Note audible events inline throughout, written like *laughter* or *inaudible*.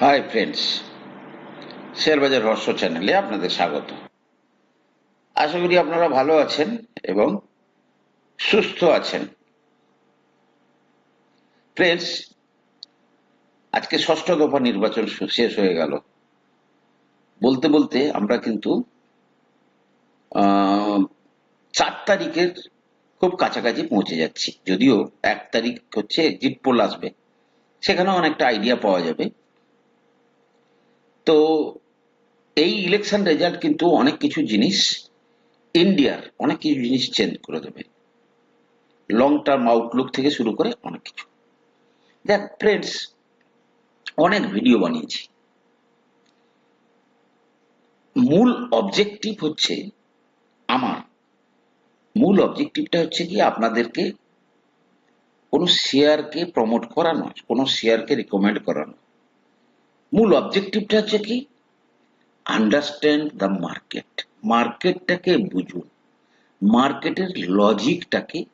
Hi friends শেয়ারবাজার রহস্য চ্যানেলে আপনাদের স্বাগত। আশা করি আপনারা ভালো আছেন এবং সুস্থ আছেন। ফ্রেন্ডস আজকে ষষ্ঠ দফা নির্বাচন শেষ হয়ে গেল। বলতে বলতে আমরা কিন্তু চার তারিখের খুব কাছাকাছি পৌঁছে যাচ্ছি। যদিও এক তারিখ হচ্ছে এক্সিট পোল আসবে। সেখানেও অনেকটা আইডিয়া পাওয়া যাবে। তো এই ইলেকশন রেজাল্ট কিন্তু অনেক কিছু জিনিস ইন্ডিয়ার অনেক কিছু জিনিস চেঞ্জ করে দেবে। লং টার্ম আউটলুক থেকে শুরু করে অনেক কিছু। দেখ ফ্রেন্ডস অনেক ভিডিও বানিয়েছি। মূল অবজেক্টিভ হচ্ছে আমার। মূল অবজেক্টিভটা হচ্ছে কি আপনাদেরকে কোনো শেয়ারকে প্রমোট করা নয়, কোনো শেয়ারকে রিকমেন্ড করা নয়। মূল অবজেক্টিভটা হচ্ছে কি? আন্ডারস্ট্যান্ড দ্য মার্কেট মার্কেটটাকে বুঝুন। মার্কেটের লজিকটাকে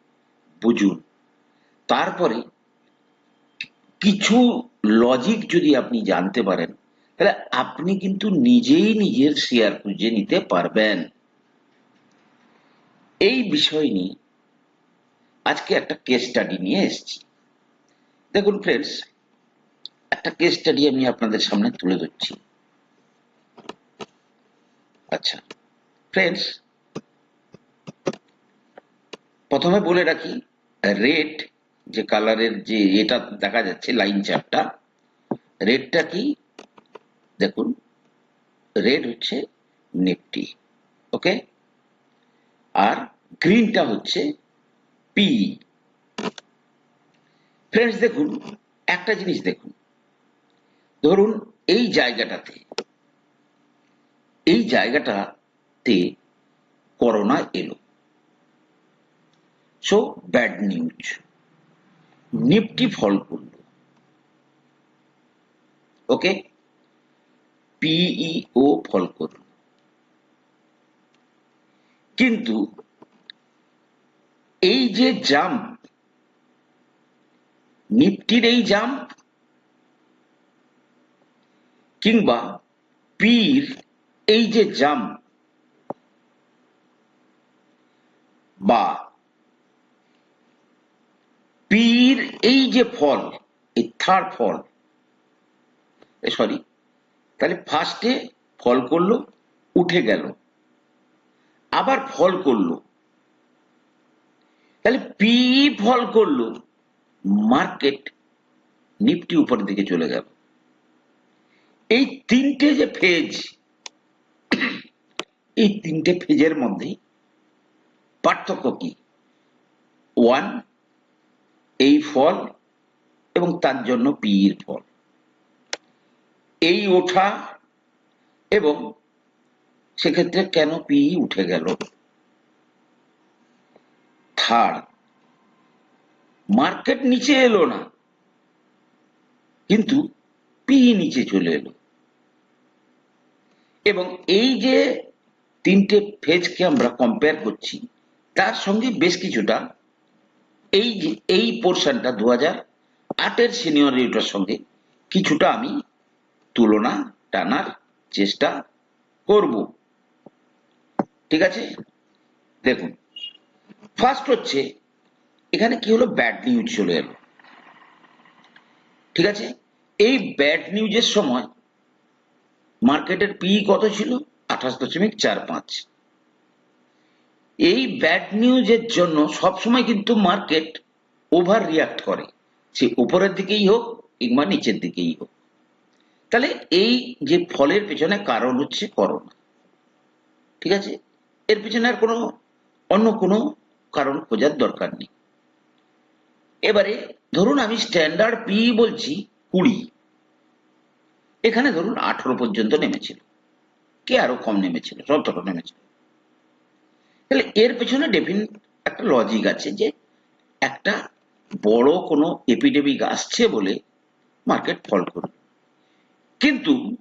বুঝুন। তারপরে কিছু লজিক যদি আপনি জানতে পারেন, তাহলে আপনি কিন্তু নিজেই নিজের শেয়ার খুঁজে নিতে পারবেন। এই বিষয় নিয়ে আজকে একটা কেস স্টাডি নিয়ে এসেছি। দেখুন ফ্রেন্ডস একটা কেস স্টাডি আমি আপনাদের সামনে তুলে ধরছি। আচ্ছা ফ্রেন্ডস প্রথমে বলে রাখি রেড যে কালারের যে এটা দেখা যাচ্ছে লাইন চারটা রেডটা কি? দেখুন রেড হচ্ছে নিফটি ওকে আর গ্রিনটা হচ্ছে পি ফ্রেন্ডস দেখুন, একটা জিনিস দেখুন। ধরুন এই জায়গাটাতে এই জায়গাটাতে করোনা এলো। So bad news Nifty fall করল। ওকে পিইও ফল করল। কিন্তু এই যে জাম্প নিফটির এই জাম্প কিংবা পীর, এই যে জাম বা পীর, এই যে ফল, এই থার্ড ফল সরি তাহলে ফার্স্টে ফল করল, উঠে গেল। আবার ফল করল। তাহলে পি ফল করল, মার্কেট নিফটি উপরের দিকে চলে গেল। এই তিনটে যে ফেজ এই তিনটে ফেজের মধ্যে পার্থক্য কি? ওয়ান এই ফল এবং তার জন্য পির ফল। এই ওঠা এবং সেক্ষেত্রে কেন পি উঠে গেল? থার্ড মার্কেট নিচে এলো না। কিন্তু পি নিচে চলে এলো। এবং এই যে তিনটে ফেজকে আমরা কম্পেয়ার করছি, তার সঙ্গে বেশ কিছুটা এই যে, এই পোর্শনটা দু হাজার আটের সিনিয়র রিটার সঙ্গে কিছুটা আমি তুলনা টানার চেষ্টা করব। ঠিক আছে? দেখুন ফার্স্ট হচ্ছে, এখানে কি হলো? ব্যাড নিউজ চলে এলো। ঠিক আছে? এই ব্যাড নিউজের সময় মার্কেটের পি কত ছিল? আঠাশ দশমিক চার পাঁচ। এই ব্যাড নিউজের জন্য সবসময় কিন্তু মার্কেট ওভার রিয়াক্ট করে। সে উপরের দিকেই হোক কিংবা নিচের দিকেই হোক। তাহলে এই যে ফলের পেছনে কারণ হচ্ছে করোনা ঠিক আছে? এর পেছনে আর কোনো, অন্য কোনো কারণ খোঁজার দরকার নেই। এবারে ধরুন আমি স্ট্যান্ডার্ড পি বলছি কুড়ি। এখানে ধরুন আঠারো পর্যন্ত নেমেছিল। কে আরও কম নেমেছিল? সতেরো নেমেছিল। তাহলে এর পেছনে ডেফিনেট একটা লজিক আছে যে একটা বড় কোনো এপিডেমিক আসছে বলে মার্কেট ফল করবে। কিন্তু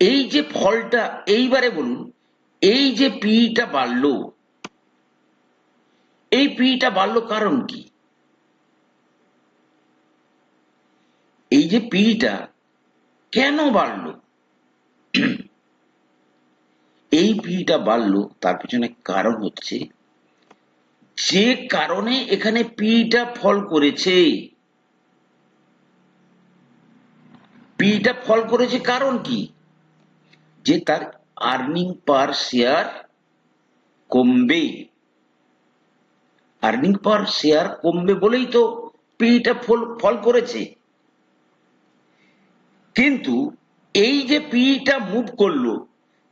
এই যে ফলটা এইবারে বলুন, এই যে পিটা বাড়লো, এই পিটা বাড়লো কারণ কি? যে পিটা কেন বাড়লো? এই পিটা বাড়লো, তার পিছনে কারণ হচ্ছে, যে কারণে এখানে পিটা ফল করেছে। পিটা ফল করেছে কারণ কি? যে তার আর্নিং পার শেয়ার কমবে। আর্নিং পার শেয়ার কমবে বলেই তো পিটা ফল ফল করেছে। কিন্তু এই যে পিটা মুভ করল,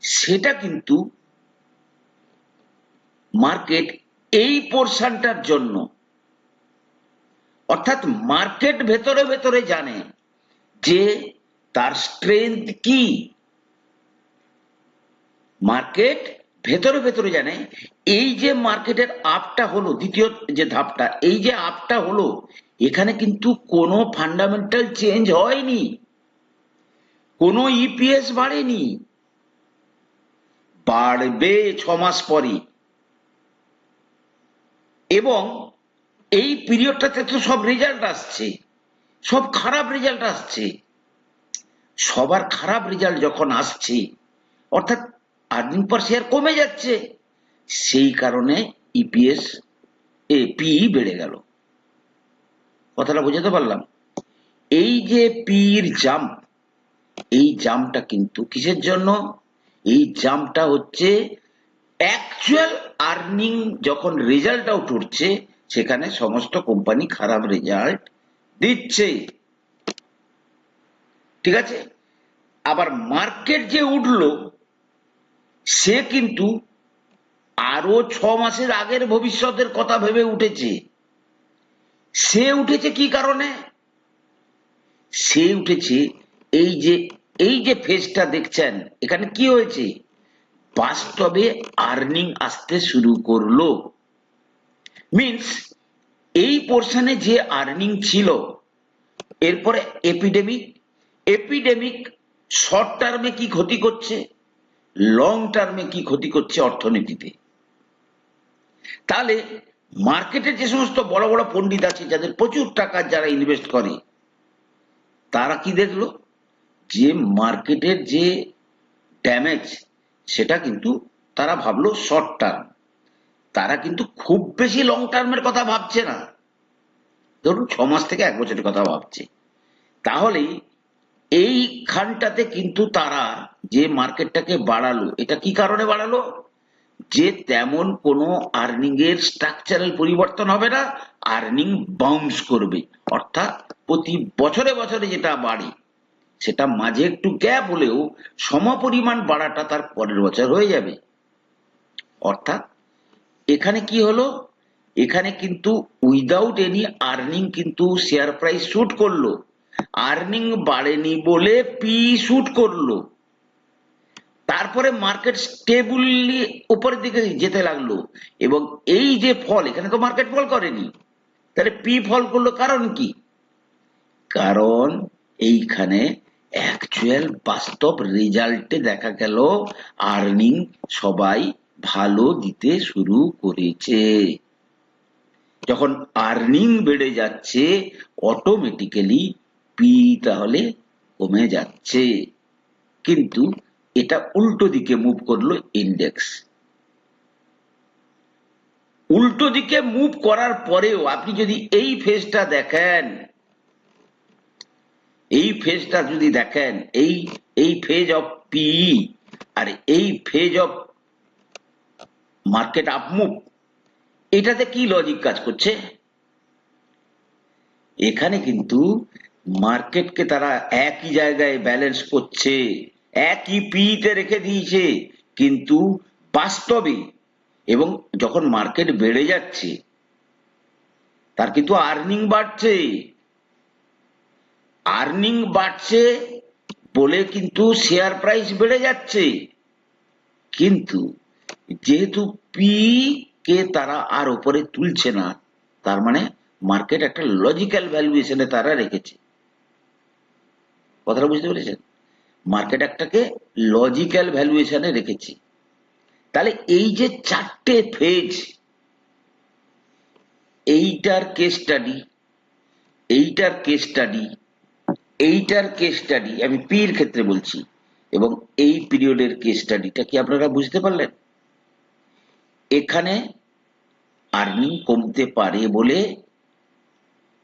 সেটা কিন্তু মার্কেট এই পোর্শনটার জন্য। অর্থাৎ মার্কেট ভেতরে ভেতরে জানে যে তার স্ট্রেংথ কি। মার্কেট ভেতরে ভেতরে জানে এই যে মার্কেটের আপটা হলো, দ্বিতীয় যে ধাপটা, এই যে আপটা হলো, এখানে কিন্তু কোনো ফান্ডামেন্টাল চেঞ্জ হয়নি। কোনো ইপিএস বাড়েনি। বাড়বে ছ মাস পরে এবং এই পিরিয়ডটাতে তো সব রেজাল্ট আসছে। সব খারাপ রেজাল্ট আসছে। সবার খারাপ রেজাল্ট যখন আসছে, অর্থাৎ আর্নিং পার শেয়ার কমে যাচ্ছে, সেই কারণে ইপিএস এ পি বেড়ে গেল। কথাটা বোঝাতে পারলাম? এই যে পির জাম্প এই জাম্পটা কিন্তু কিসের জন্য? এই জাম্পটা হচ্ছে অ্যাকচুয়াল আর্নিং যখন রেজাল্ট আউট উঠছে সেখানে সমস্ত কোম্পানি খারাপ রেজাল্ট দিচ্ছে। ঠিক আছে? আবার মার্কেট যে উঠল, সে কিন্তু আরও ছ মাসের আগের ভবিষ্যতের কথা ভেবে উঠেছে। সে উঠেছে কি কারণে? সে উঠেছে এই যে এই যে ফেজটা দেখছেন, এখানে কি হয়েছে? বাস্তবে আর্নিং আসতে শুরু করল। মিন্স এই পোর্শনে যে আর্নিং ছিল, এরপরে এপিডেমিক এপিডেমিক শর্ট টার্মে কি ক্ষতি করছে? লং টার্মে কি ক্ষতি করছে অর্থনীতিতে? তাহলে মার্কেটে যে সমস্ত বড় বড় পণ্ডিত আছে, যাদের প্রচুর টাকা যারা ইনভেস্ট করে, তারা কি দেখল? যে মার্কেটের যে ড্যামেজ সেটা কিন্তু তারা ভাবলো শর্ট টার্ম তারা কিন্তু খুব বেশি লং টার্মের কথা ভাবছে না। ধরুন ছ মাস থেকে এক বছরের কথা ভাবছে। তাহলে এই খানটাতে কিন্তু তারা যে মার্কেটটাকে বাড়ালো, এটা কি কারণে বাড়ালো? যে তেমন কোনো আর্নিং এর স্ট্রাকচারাল পরিবর্তন হবে না আর্নিং বাউন্স করবে। অর্থাৎ প্রতি বছরে বছরে যেটা বাড়ে সেটা মাঝে একটু গ্যাপ হলেও সমপরিমাণ বাড়াটা তার পরের বছর হয়ে যাবে। অর্থাৎ এখানে কি হলো? এখানে কিন্তু উইদাউট এনি আর্নিং কিন্তু শেয়ার প্রাইস শুট করল। আর্নিং বাড়েনি বলে পি শুট করল। তারপরে মার্কেট স্টেবলি উপরের দিকে যেতে লাগল এবং এই যে ফল এখানে তো মার্কেট ফল করেনি। তাহলে পি ফল করল কারণ কি? কারণ এইখানে অ্যাকচুয়াল বাস্তব রেজাল্টে দেখা গেল আর্নিং সবাই ভালো দিতে শুরু করেছে। যখন আর্নিং বেড়ে যাচ্ছে অটোমেটিক্যালি পি তাহলে কমে যাচ্ছে। কিন্তু এটা উল্টো দিকে মুভ করল ইন্ডেক্স উল্টো দিকে মুভ করার পরেও আপনি যদি এই ফেজটা দেখেন এই ফেজটা যদি দেখেন, এই এই ফেজ অফ পি আর এই phase of market up move এটাতে কি লজিক কাজ করছে? এখানে কিন্তু মার্কেটকে তারা একই জায়গায় ব্যালেন্স করছে, একই পিতে রেখে দিয়েছে, কিন্তু বাস্তবে এবং যখন মার্কেট বেড়ে যাচ্ছে, তার কিন্তু আর্নিং বাড়ছে। আর্নিং বাড়ছে বলে কিন্তু শেয়ার প্রাইস বেড়ে যাচ্ছে। কিন্তু যেহেতু পি কে তারা আর উপরে তুলছে না, তার মানে মার্কেট একটা লজিক্যাল ভ্যালুয়েশনে তারা রেখেছে। কথাটা বুঝতে পেরেছেন? মার্কেট একটাকে লজিক্যাল ভ্যালুয়েশনে রেখেছে। তাহলে এই যে চারটে ফেজ এইটার কেস স্টাডি এইটার কেস স্টাডি এইটার কেস স্টাডি আমি পির ক্ষেত্রে বলছি, এবং এই পিরিয়ডের কেস স্টাডিটা কি আপনারা বুঝতে পারলেন? এখানে আর্নিং কমতে পারে বলে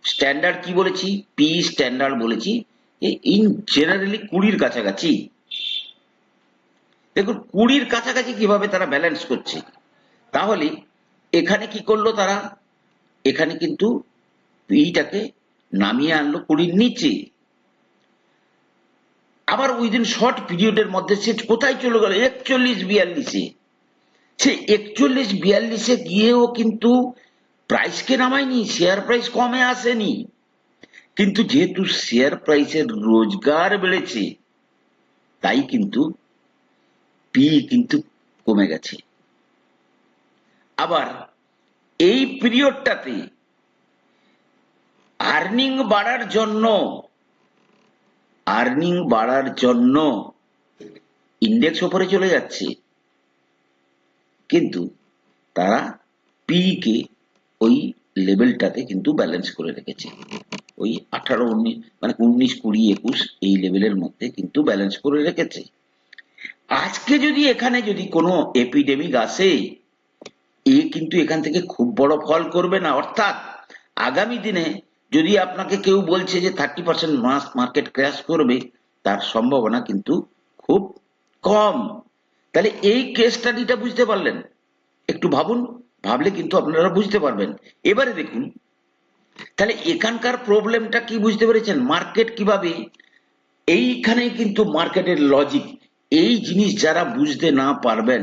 স্ট্যান্ডার্ড কি বলেছি? পি স্ট্যান্ডার্ড বলেছি ইন জেনারেলি কুড়ির কাছাকাছি। দেখুন, কুড়ির কাছাকাছি কীভাবে তারা ব্যালেন্স করছে? তাহলে এখানে কি করল তারা? এখানে কিন্তু পিটাকে নামিয়ে আনলো কুড়ির নিচে। আবার উইদিন শর্ট পিরিয়ডের মধ্যে সে কোথায় চলে গেল? একচল্লিশ বিয়াল্লিশে। সে একচল্লিশ বিয়াল্লিশে গিয়েও কিন্তু প্রাইসকে নামায়নি শেয়ার প্রাইস কমে আসেনি। কিন্তু যেহেতু শেয়ার প্রাইসের রোজগার বেড়েছে, তাই কিন্তু পি কিন্তু কমে গেছে। আবার এই পিরিয়ডটাতে আর্নিং বাড়ার জন্য আর্নিং বাড়ার জন্য ইন্ডেক্স ওপরে চলে যাচ্ছে। কিন্তু তারা পি কে ওই লেভেলটাতে কিন্তু ব্যালেন্স করে রেখেছে। ওই আঠারো, উনিশ মানে উনিশ, কুড়ি, একুশ এই লেভেলের মধ্যে কিন্তু ব্যালেন্স করে রেখেছে। আজকে যদি এখানে যদি কোনো এপিডেমিক আসে, এ কিন্তু এখান থেকে খুব বড় ফল করবে না। অর্থাৎ আগামী দিনে যদি আপনাকে কেউ বলছে যে থার্টি পার্সেন্ট মাস মার্কেট ক্র্যাশ করবে, তার সম্ভাবনা কিন্তু খুব কম। তাহলে এই কেস স্টাডিটা বুঝতে পারলেন। একটু ভাবুন, ভাবলে কিন্তু আপনারা বুঝতে পারবেন। এবারে দেখুন, তাহলে এখানকার প্রবলেমটা কি বুঝতে পেরেছেন? মার্কেট কীভাবে? এইখানেই কিন্তু মার্কেটের লজিক এই জিনিস যারা বুঝতে না পারবেন,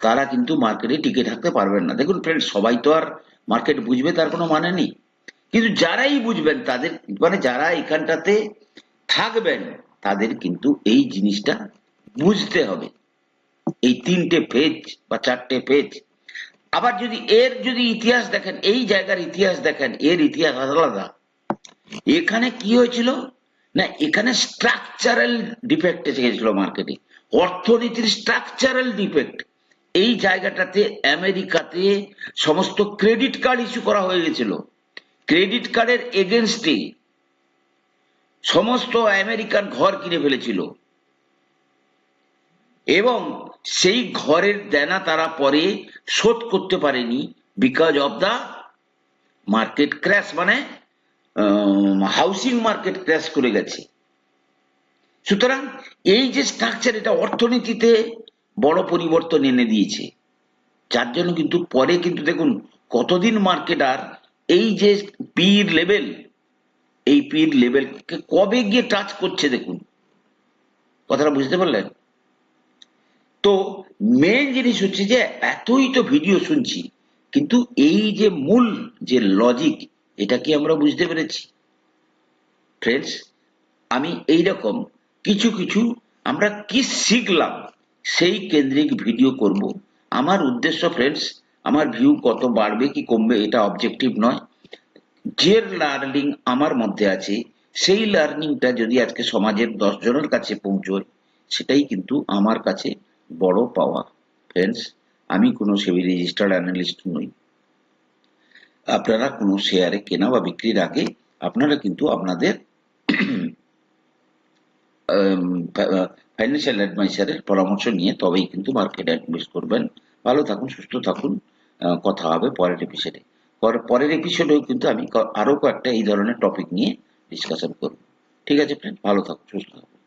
তারা কিন্তু মার্কেটে টিকে থাকতে পারবেন না। দেখুন ফ্রেন্ড সবাই তো আর মার্কেট বুঝবে, তার কোনো মানে নেই। কিন্তু যারাই বুঝবেন, তাদের মানে যারা এখানটাতে থাকবেন, তাদের কিন্তু এই জিনিসটা বুঝতে হবে। এই তিনটে পেজ বা চারটে পেজ আবার যদি এর যদি ইতিহাস দেখেন, এই জায়গার ইতিহাস দেখেন, এর ইতিহাস আলাদা। এখানে কি হয়েছিল? না, এখানে স্ট্রাকচারাল ডিফেক্ট এসে গেছিল মার্কেটে অর্থনীতির স্ট্রাকচারাল ডিফেক্ট এই জায়গাটাতে, আমেরিকাতে সমস্ত ক্রেডিট কার্ড ইস্যু করা হয়ে গেছিল। ক্রেডিট কার্ডের এগেনস্টে সমস্ত আমেরিকান ঘর কিনে ফেলেছিল। এবং সেই ঘরের দেনা তারা পরে শোধ করতে পারেনি because of the market crash মানে হাউসিং মার্কেট ক্র্যাশ করে গেছে। সুতরাং এই যে স্ট্রাকচার এটা অর্থনীতিতে বড় পরিবর্তন এনে দিয়েছে। যার জন্য কিন্তু পরে কিন্তু দেখুন কতদিন মার্কেট আর এই যে পির লেভেল, এই পির লেভেলকে কবে গিয়ে টাচ করছে দেখুন? কথাটা বুঝতে পারলেন? তো মেন জিনিস হচ্ছে যে, এতই তো ভিডিও শুনছি, কিন্তু এই যে মূল যে লজিক এটা কি আমরা বুঝতে পেরেছি? ফ্রেন্ডস আমি এই রকম কিছু কিছু আমরা কি শিখলাম, সেই কেন্দ্রিক ভিডিও করব। আমার উদ্দেশ্য ফ্রেন্ডস আমার ভিউ কত বাড়বে কি কমবে এটা অবজেক্টিভ নয়। যে লার্নিং আমার মধ্যে আছে, সেই লার্নিংটা যদি আজকে সমাজের দশ জনের কাছে পৌঁছয়, সেটাই কিন্তু আমার কাছে বড় পাওয়া ফ্রেন্ডস আমি কোনো সেবি রেজিস্টার্ড অ্যানালিস্ট নই। আপনারা কোনো শেয়ারে কেনা বা বিক্রির আগে আপনারা কিন্তু আপনাদের *clears throat* ফাইন্যান্সিয়াল অ্যাডভাইসারের পরামর্শ নিয়ে তবেই কিন্তু মার্কেটে ইনভেস্ট করবেন। ভালো থাকুন, সুস্থ থাকুন। কথা হবে পরের এপিসোডে পরের এপিসোডেও কিন্তু আমি আরও আরও কয়েকটা এই ধরনের টপিক নিয়ে ডিসকাশন করব। ঠিক আছে ফ্রেন্ড ভালো থাকুন সুস্থ থাকুন